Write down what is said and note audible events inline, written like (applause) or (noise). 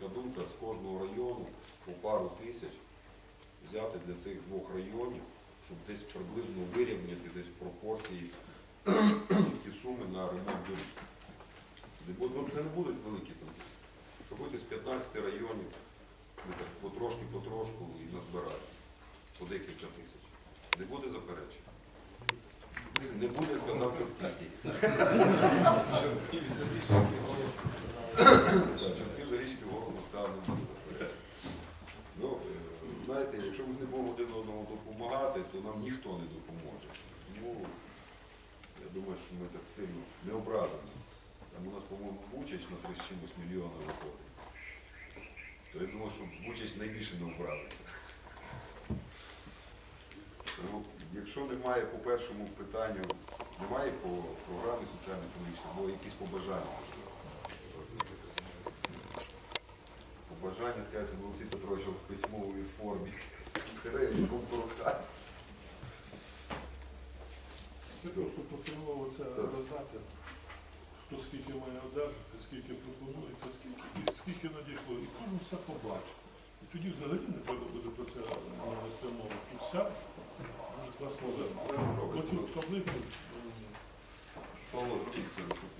така думка з кожного району по пару тисяч взяти для цих двох районів, щоб десь приблизно вирівняти десь пропорції ті суми на ремонт доріг. Ну, Це не будуть великі там. Робити з 15 районів, ми так потрошки-потрошку і назбираємо по декілька тисяч. Не буде заперечень. Не буде, сказав Чортківський. (laughs) Так, Чортків за річки голосно сказав, не буде заперечень. Ну, е, знаєте, якщо ми не будемо один одному допомагати, то нам ніхто не допоможе. Тому я думаю, що ми так сильно не образимо. Там у нас, по-моєму, Бучач на 3 з чимось мільйона виходить. То я думаю, що Бучач найбільше не образиться. Ну, якщо немає по першому питанню, немає по програмі соціально-економічної, або якісь побажання можливо. Побажання, скажете, Олексій Петрович в письмовій формі прохань. Просто постанову це роздати, хто скільки має одержати, скільки пропонується, скільки, скільки надійшло. І кожен все побачить. І тоді взагалі не треба буде про це вести мову. Тут все дуже класно зробити. Потім таблицю. Павло, зробіть це.